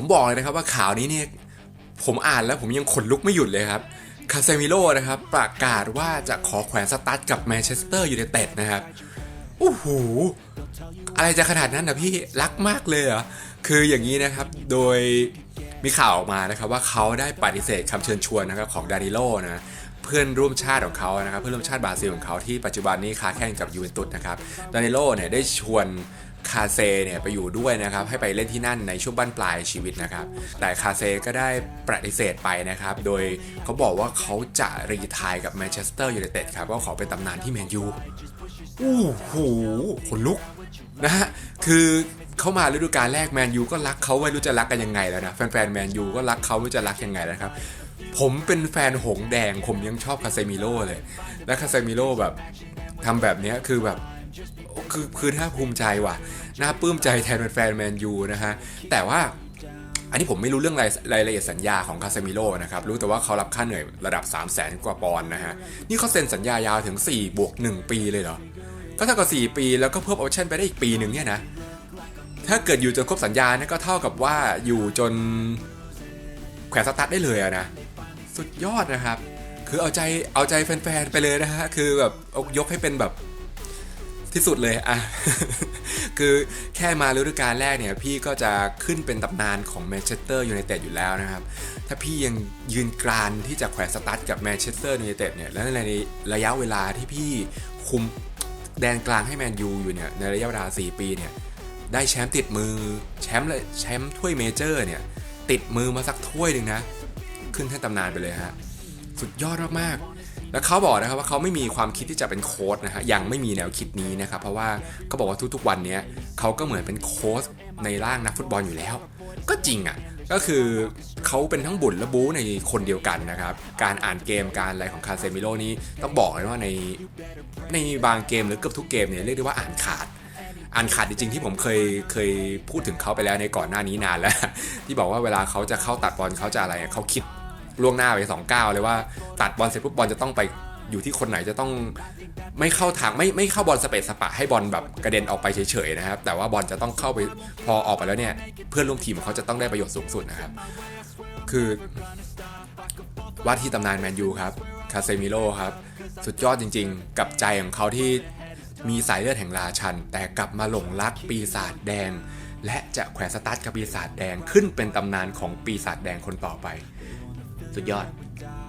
ผมบอกเลยนะครับว่าข่าวนี้เนี่ยผมอ่านแล้วผมยังขนลุกไม่หยุดเลยครับคาเซมิโร่นะครับประกาศว่าจะขอแขวนสตาร์ทกับแมนเชสเตอร์ยูไนเต็ดนะครับโอ้โหอะไรจะขนาดนั้นนะพี่รักมากเลยเหรอคืออย่างนี้นะครับโดยมีข่าวออกมานะครับว่าเขาได้ปฏิเสธคำเชิญชวนนะครับของดาริโลนะเพื่อนร่วมชาติของเขานะครับเพื่อนร่วมชาติบราซิลของเขาที่ปัจจุบันนี้ค้าแข่งกับยูเวนตุสนะครับดาริโลเนี่ยได้ชวน คาเซเนี่ยไปอยู่ด้วยนะครับให้ไปเล่นที่นั่นในช่วงบั้นปลายชีวิตนะครับ แต่คาเซก็ได้ปฏิเสธไปนะครับ โดยเขาบอกว่าเขาจะรีทายกับแมนเชสเตอร์ยูไนเต็ดครับก็ขอเป็นตำนานที่แมนยูอู้หูขนลุกนะฮะคือเข้ามาฤดูกาลแรกแมนยูก็รักเขาไม่รู้จะรักกันยังไงแล้วนะแฟนๆแมนยูก็รักเขาไม่รู้จะรักยังไงแล้วครับผมเป็นแฟนหงแดงผมยังชอบคาเซมิโร่เลย และคาเซมิโร่แบบทำแบบนี้คือแบบ คือคือน่าภูมิใจว่ะน่าปลื้มใจแทนแฟนแมนยูนะฮะ แต่ว่าอันนี้ผมไม่รู้เรื่องรายรายละเอียดสัญญาของคาเซมิโร่นะครับ รู้แต่ว่าเขารับค่าเหนื่อยระดับ 3 0 0แสนกว่าปอนด์นะฮะ นี่เขาเซ็นสัญญายาวถึง 4 บวก 1 ปีเลยเหรอ ก็เท่ากับ4ปีแล้วก็เพิ่มออปชั่นไปได้อีกปีหนึ่งเนี่ยนะ ถ้าเกิดอยู่จนครบสัญญาเนี่ยก็เท่ากับว่าอยู่จนแขวนสตาร์ทได้เลยอะนะ สุดยอดนะครับ คือเอาใจเอาใจแฟนๆไปเลยนะฮะ คือแบบยกให้เป็นแบบ ที่สุดเลยอะคือแค่มาฤดูกาลแรกเนี่ย พี่ก็จะขึ้นเป็นตำนานของแมนเชสเตอร์ยูไนเต็ดอยู่แล้วนะครับ ถ้าพี่ยังยืนกรานที่จะแขวนสตาร์ทกับแมนเชสเตอร์ยูไนเต็ดเนี่ยแล้วในระยะเวลาที่พี่คุมแดนกลางให้แมนยูอยู่เนี่ยในระยะเวลา 4 ปีเนี่ยได้แชมป์ติดมือแชมป์เลยแชมป์ถ้วยเมเจอร์เนี่ยติดมือมาสักถ้วยหนึ่งนะ ขึ้นแท่นตำนานไปเลยฮะสุดยอดมากๆ แล้วเขาบอกนะครับว่าเขาไม่มีความคิดที่จะเป็นโค้ชนะฮะยังไม่มีแนวคิดนี้นะครับเพราะว่าเขาบอกว่าทุกๆวันเนี้ยเขาก็เหมือนเป็นโค้ชในร่างนักฟุตบอลอยู่แล้ว ก็จริงอะก็คือเขาเป็นทั้งบุญและบู๊ในคนเดียวกันนะครับ การอ่านเกมการอะไรของคาเซมิโลนี้ต้องบอกเลยว่าในในบางเกมหรือเกือบทุกเกมเนี่ยเรียกได้ว่าอ่านขาด อ่านขาดจริงๆที่ผมเคยเคยพูดถึงเขาไปแล้วในก่อนหน้านี้นานแล้ว ที่บอกว่าเวลาเขาจะเข้าตัดบอลเขาจะอะไรเขาคิด ล่วงหน้าไปสองก้าวเลยว่าตัดบอลเสร็จปุ๊บบอลจะต้องไปอยู่ที่คนไหนจะต้องไม่เข้าทางไม่ไม่เข้าบอลสเปซสปะให้บอลแบบกระเด็นออกไปเฉยๆนะครับ แต่ว่าบอลจะต้องเข้าไปพอออกไปแล้วเนี่ย เพื่อนร่วมทีมของเขาจะต้องได้ประโยชน์สูงสุดนะครับ คือว่าที่ตำนานแมนยูครับคาเซมิโร่ครับ สุดยอดจริงๆ กับใจของเขาที่มีสายเลือดแห่งราชัน แต่กลับมาหลงรักปีศาจแดง และจะแขวนสตาร์ทกับปีศาจแดงขึ้นเป็นตำนานของปีศาจแดงคนต่อไป สุดยอด